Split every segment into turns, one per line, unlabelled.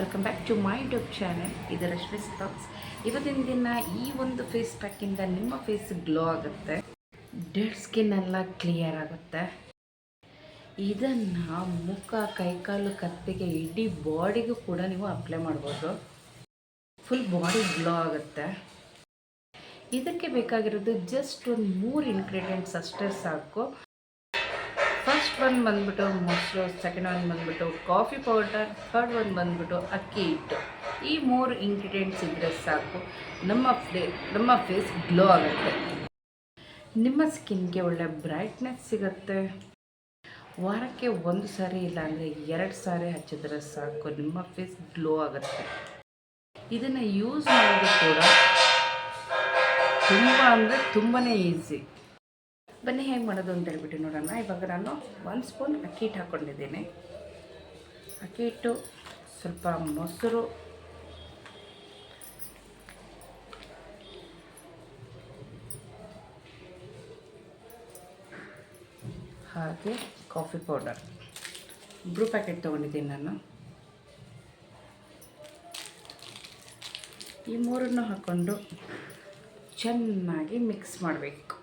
Welcome back to my YouTube channel ಇದು Rashmi stocks ಇವತ್ತಿನ ದಿನ ಈ ಒಂದು ಫೇಸ್ ಪ್ಯಾಕಿಂದ ನಿಮ್ಮ ಫೇಸ್ ಗ್ಲೋ ಆಗುತ್ತೆ. ಡೆಡ್ ಸ್ಕಿನ್ ಎಲ್ಲ ಕ್ಲಿಯರ್ ಆಗುತ್ತೆ. ಇದನ್ನು ಮುಖ, ಕೈಕಾಲು, ಕತ್ತಿಗೆ, ಇಡೀ ಬಾಡಿಗೂ ಕೂಡ ನೀವು ಅಪ್ಲೈ ಮಾಡ್ಬೋದು. ಫುಲ್ ಬಾಡಿ ಗ್ಲೋ ಆಗುತ್ತೆ. ಇದಕ್ಕೆ ಬೇಕಾಗಿರೋದು ಜಸ್ಟ್ ಒಂದು ಮೂರು ಇಂಗ್ರೀಡಿಯೆಂಟ್ಸ್ ಅಷ್ಟೇ ಸಾಕು. ಫಸ್ಟ್ ಒನ್ ಬಂದ್ಬಿಟ್ಟು ಮೊಸರು ಸೆಕೆಂಡ್ ಒನ್ ಬಂದ್ಬಿಟ್ಟು ಕಾಫಿ ಪೌಡರ್ ಥರ್ಡ್ ಒನ್ ಬಂದ್ಬಿಟ್ಟು, ಅಕ್ಕಿ ಹಿಟ್ಟು. ಈ ಮೂರು ಇಂಗ್ರೀಡಿಯೆಂಟ್ಸ್ ಇದ್ದರೆ ಸಾಕು. ನಮ್ಮ ಫ್ಲೇ ನಮ್ಮ ಫೇಸ್ ಗ್ಲೋ ಆಗುತ್ತೆ. ನಿಮ್ಮ ಸ್ಕಿನ್ಗೆ ಒಳ್ಳೆ ಬ್ರೈಟ್ನೆಸ್ ಸಿಗುತ್ತೆ. ವಾರಕ್ಕೆ ಒಂದು ಸಾರಿ ಇಲ್ಲಾಂದರೆ ಎರಡು ಸಾರಿ ಹಚ್ಚಿದ್ರೆ ಸಾಕು. ನಿಮ್ಮ ಫೇಸ್ ಗ್ಲೋ ಆಗುತ್ತೆ. ಇದನ್ನು ಯೂಸ್ ಮಾಡೋದು ಕೂಡ ತುಂಬ ಅಂದರೆ ತುಂಬಾ ಈಸಿ ಬನ್ನಿ, ಹೇಗೆ ಮಾಡೋದು ಅಂತ ಹೇಳ್ಬಿಟ್ಟು ನೋಡೋಣ. ಇವಾಗ ನಾನು ಒಂದು ಸ್ಪೂನ್ ಅಕ್ಕಿ ಹಿಟ್ಟು ಹಾಕ್ಕೊಂಡಿದ್ದೀನಿ. ಅಕ್ಕಿ ಹಿಟ್ಟು ಸ್ವಲ್ಪ ಮೊಸರು, ಹಾಗೆ ಕಾಫಿ ಪೌಡರ್ ಬ್ರೂ ಪ್ಯಾಕೆಟ್ ತೊಗೊಂಡಿದ್ದೀನಿ ನಾನು. ಈ ಮೂರನ್ನು ಹಾಕ್ಕೊಂಡು ಚೆನ್ನಾಗಿ ಮಿಕ್ಸ್ ಮಾಡಬೇಕು.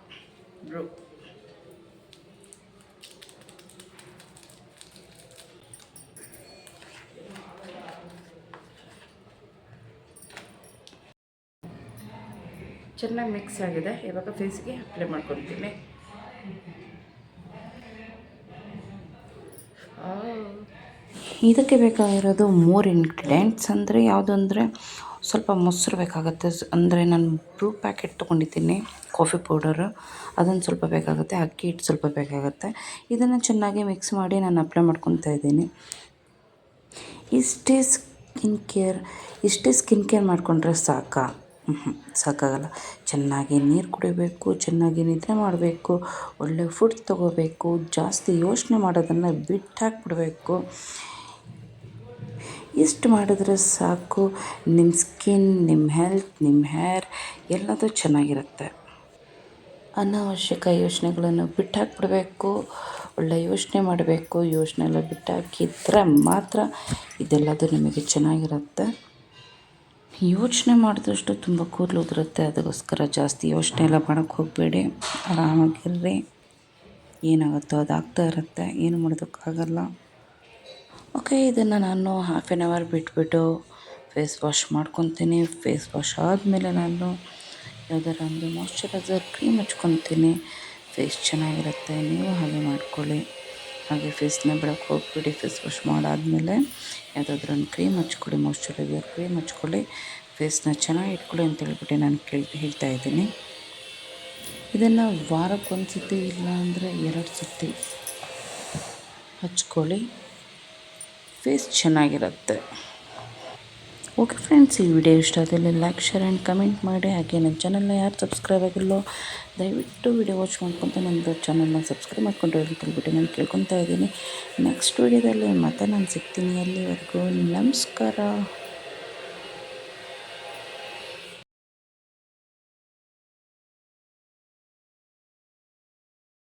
ಬ್ರೂ ಚೆನ್ನಾಗಿ ಮಿಕ್ಸ್ ಆಗಿದೆ. ಇವಾಗ ಫೇಸ್ಗೆ ಅಪ್ಲೈ ಮಾಡ್ಕೊತೀನಿ ಇದಕ್ಕೆ ಬೇಕಾಗಿರೋದು ಮೂರು ಇಂಗ್ರೀಡಿಯೆಂಟ್ಸ್ ಅಂದರೆ ಯಾವುದು ಅಂದರೆ ಸ್ವಲ್ಪ ಮೊಸರು ಬೇಕಾಗುತ್ತೆ. ಅಂದರೆ ನಾನು ಬ್ರೂ ಪ್ಯಾಕೆಟ್ ತೊಗೊಂಡಿದ್ದೀನಿ ಕಾಫಿ ಪೌಡರು ಅದೊಂದು ಸ್ವಲ್ಪ ಬೇಕಾಗುತ್ತೆ. ಅಕ್ಕಿ ಹಿಟ್ಟು ಸ್ವಲ್ಪ ಬೇಕಾಗುತ್ತೆ. ಇದನ್ನು ಚೆನ್ನಾಗಿ ಮಿಕ್ಸ್ ಮಾಡಿ ನಾನು ಅಪ್ಲೈ ಮಾಡ್ಕೊತಾ ಇದ್ದೀನಿ. ಇಷ್ಟೇ ಸ್ಕಿನ್ ಕೇರ್ ಇಷ್ಟೇ ಸ್ಕಿನ್ ಕೇರ್ ಮಾಡಿಕೊಂಡ್ರೆ ಸಾಕಾ? ಸಾಕಾಗಲ್ಲ. ಚೆನ್ನಾಗಿ ನೀರು ಕುಡಿಬೇಕು, ಚೆನ್ನಾಗಿ ನಿದ್ರೆ ಮಾಡಬೇಕು, ಒಳ್ಳೆ ಫುಡ್ ತೊಗೋಬೇಕು, ಜಾಸ್ತಿ ಯೋಚನೆ ಮಾಡೋದನ್ನು ಬಿಟ್ಟು ಹಾಕ್ಬಿಡ್ಬೇಕು ಇಷ್ಟು ಮಾಡಿದ್ರೆ ಸಾಕು? ನಿಮ್ಮ ಸ್ಕಿನ್ ನಿಮ್ಮ ಹೆಲ್ತ್ ನಿಮ್ಮ ಹೇರ್ ಎಲ್ಲದೂ ಚೆನ್ನಾಗಿರುತ್ತೆ. ಅನಾವಶ್ಯಕ ಯೋಚನೆಗಳನ್ನು ಬಿಟ್ಟು ಹಾಕ್ಬಿಡ್ಬೇಕು ಒಳ್ಳೆ ಯೋಚನೆ ಮಾಡಬೇಕು ಯೋಚನೆ ಎಲ್ಲ ಬಿಟ್ಟಾಕಿದ್ರೆ ಮಾತ್ರ ಇದೆಲ್ಲದೂ ನಿಮಗೆ ಚೆನ್ನಾಗಿರುತ್ತೆ. ಯೋಚನೆ ಮಾಡಿದಷ್ಟು ತುಂಬ ಕೂದಲು ಉದುರುತ್ತೆ. ಅದಕ್ಕೋಸ್ಕರ ಜಾಸ್ತಿ ಯೋಚನೆ ಎಲ್ಲ ಮಾಡೋಕ್ಕೆ ಹೋಗಬೇಡಿ. ಆರಾಮಾಗಿರ್ರಿ. ಏನಾಗುತ್ತೋ ಅದು ಆಗ್ತಾ ಇರುತ್ತೆ. ಏನು ಮಾಡೋದಕ್ಕಾಗಲ್ಲ. ಓಕೆ, ಇದನ್ನು ನಾನು ಹಾಫ್ ಆ್ಯನ್ ಅವರ್ ಬಿಟ್ಬಿಟ್ಟು ಫೇಸ್ ವಾಶ್ ಮಾಡ್ಕೊತೀನಿ. ಫೇಸ್ ವಾಶ್ ಆದಮೇಲೆ ನಾನು ಯಾವ್ದಾರ ಅಂದರೆ ಮಾಯ್ಶ್ಚರೈಸರ್ ಕ್ರೀಮ್ ಹಚ್ಕೊತೀನಿ. ಫೇಸ್ ಚೆನ್ನಾಗಿರುತ್ತೆ. ನೀವು ಹಾಗೆ ಮಾಡ್ಕೊಳ್ಳಿ. ಹಾಗೆ ಫೇಸ್ನ ಬಿಡೋಕ್ಕೆ ಹೋಗ್ಬಿಡಿ ಫೇಸ್ ವಾಶ್ ಮಾಡಾದಮೇಲೆ ಯಾವುದಾದ್ರೂ ಒಂದು ಕ್ರೀಮ್ ಹಚ್ಕೊಳ್ಳಿ ಮಾಯ್ಶ್ಚರೈಸರ್ ಕ್ರೀಮ್ ಹಚ್ಕೊಳ್ಳಿ ಫೇಸ್ನ ಚೆನ್ನಾಗಿ ಇಟ್ಕೊಳ್ಳಿ ಅಂತ ಹೇಳ್ಬಿಟ್ಟು ನಾನು ಕೇಳಿ, ಹೇಳ್ತಾ ಇದ್ದೀನಿ. ಇದನ್ನು ವಾರಕ್ಕೊಂದು ಸತಿ ಇಲ್ಲ ಅಂದರೆ ಎರಡು ಸತಿ ಹಚ್ಕೊಳ್ಳಿ. ಫೇಸ್ ಚೆನ್ನಾಗಿರುತ್ತೆ. ಓಕೆ ಫ್ರೆಂಡ್ಸ್, ಈ ವಿಡಿಯೋ ಇಷ್ಟ ಆದಲ್ಲಿ ಲೈಕ್ ಶೇರ್ ಆ್ಯಂಡ್ ಕಮೆಂಟ್ ಮಾಡಿ. ಹಾಗೆ ನನ್ನ ಚಾನಲ್ನ ಯಾರು ಸಬ್ಸ್ಕ್ರೈಬ್ ಆಗಿಲ್ಲೋ, ದಯವಿಟ್ಟು ವಿಡಿಯೋ ವಾಚ್ ಮಾಡ್ಕೊತ ನಂದು ಚಾನಲ್ನ ಸಬ್ಸ್ಕ್ರೈಬ್ ಮಾಡ್ಕೊಂಡು ಹೇಳ್ಬಿಟ್ಟು ನಾನು ಕೇಳ್ಕೊತಾ ಇದ್ದೀನಿ. ನೆಕ್ಸ್ಟ್ ವಿಡಿಯೋದಲ್ಲಿ ಮತ್ತೆ ನಾನು ಸಿಗ್ತೀನಿ ಅಲ್ಲಿವರೆಗೂ. ನಮಸ್ಕಾರ.